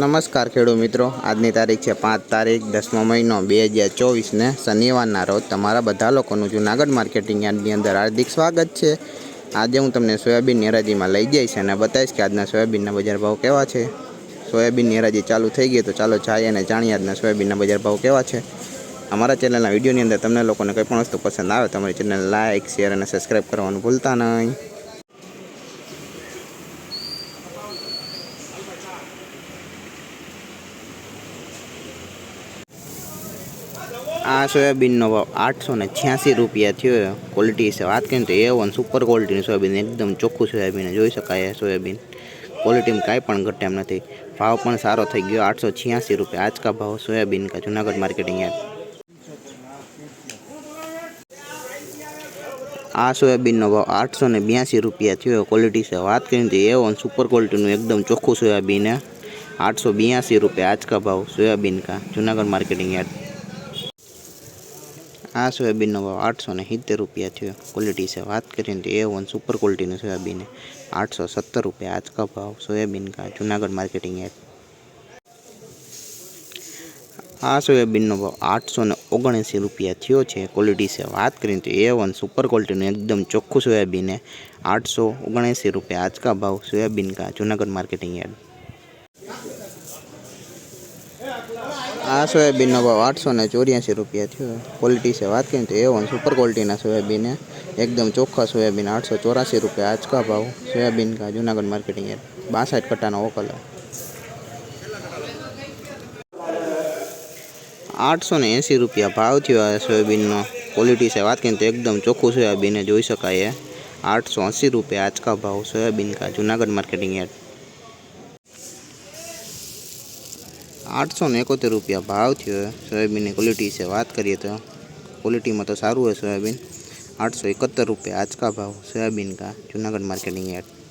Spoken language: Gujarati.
નમસ્કાર ખેડૂત મિત્રો આજની તારીખ છે પાંચ તારીખ દસમો મહિનો બે હજાર ચોવીસને શનિવારના રોજ તમારા બધા લોકોનું જુનાગઢ માર્કેટિંગ યાર્ડની અંદર હાર્દિક સ્વાગત છે આજે હું તમને સોયાબીન હરાજીમાં લઈ જઈશ અને બતાવીશ કે આજના સોયાબીનના બજાર ભાવ કેવા છે સોયાબીન હરાજી ચાલુ થઈ ગઈ તો ચાલો જાય અને જાણીએ આજના સોયાબીનના બજાર ભાવ કેવા છે અમારા ચેનલના વિડીયોની અંદર તમને લોકોને કંઈ પણ વસ્તુ પસંદ આવે તમારી ચેનલ લાઇક શેર અને સબસ્ક્રાઈબ કરવાનું ભૂલતા નહીં આ સોયાબીનનો ભાવ 886 રૂપિયા થયો ક્વોલિટી સે વાત કરીએ તો એ ઓન સુપર ક્વોલિટીનો एकदम ચોખ્ખો સોયાબીન જોઈ શકાય છે સોયાબીન ક્વોલિટીમાં કઈ પણ ઘટ એમ નથી ભાવ પણ સારો થઈ ગયો 886 રૂપિયા આજકા ભાવ સોયાબીન કા જૂનાગઢ માર્કેટિંગ યાર્ડ આ સોયાબીનનો ભાવ 882 રૂપિયા થયો ક્વોલિટી સે વાત કરીએ તો એ ઓન સુપર ક્વોલિટીનો एकदम ચોખ્ખો સોયાબીન 882 રૂપિયા આજકા ભાવ સોયાબીન કા જૂનાગઢ માર્કેટિંગ યાર્ડ આ સોયાબીનનો ભાવ આઠસો ને સિત્તેર રૂપિયા થયો ક્વોલિટી છે વાત કરીને તો એ વન સુપર ક્વોલિટીનું સોયાબીન આઠસો સત્તર રૂપિયા આજ ભાવ સોયાબીન કા જુનાગઢ માર્કેટિંગ એપ આ સોયાબીનનો ભાવ આઠસો ને ઓગણએંસી રૂપિયા થયો છે ક્વોલિટી છે વાત કરીને તો એ વન સુપર ક્વોલિટીનું એકદમ ચોખ્ખું સોયાબીન આઠસો ઓગણએંસી રૂપિયા આજકા ભાવ સોયાબીન કા જુનાગઢ માર્કેટિંગ એડ આ સોયાબીનનો ભાવ 884 રૂપિયા થયો ક્વોલિટી સે વાત કે તો એવો સુપર ક્વોલિટીનો સોયાબીન છે एकदम ચોખ્ખો સોયાબીન 884 રૂપિયા આજકા ભાવ સોયાબીન કાજુનગર માર્કેટિંગ યાર્ડ 62 કટના ઓકલો 880 રૂપિયા ભાવ થયો આ સોયાબીનનો ક્વોલિટી સે વાત કે તો एकदम ચોખું છે આબીને જોઈ શકાય એ 880 રૂપિયા આજકા ભાવ સોયાબીન કાજુનગર માર્કેટિંગ યાર્ડ आठ सौ ने इकोतेर रुपया भाव थे सोयाबीन क्वॉलिटी से बात करिए तो क्वॉलिटी में तो सारूँ है सोयाबीन आठ सौ इकहत्तर रुपये आज का भाव सोयाबीन का जूनागढ़ मार्केटिंग यार्ड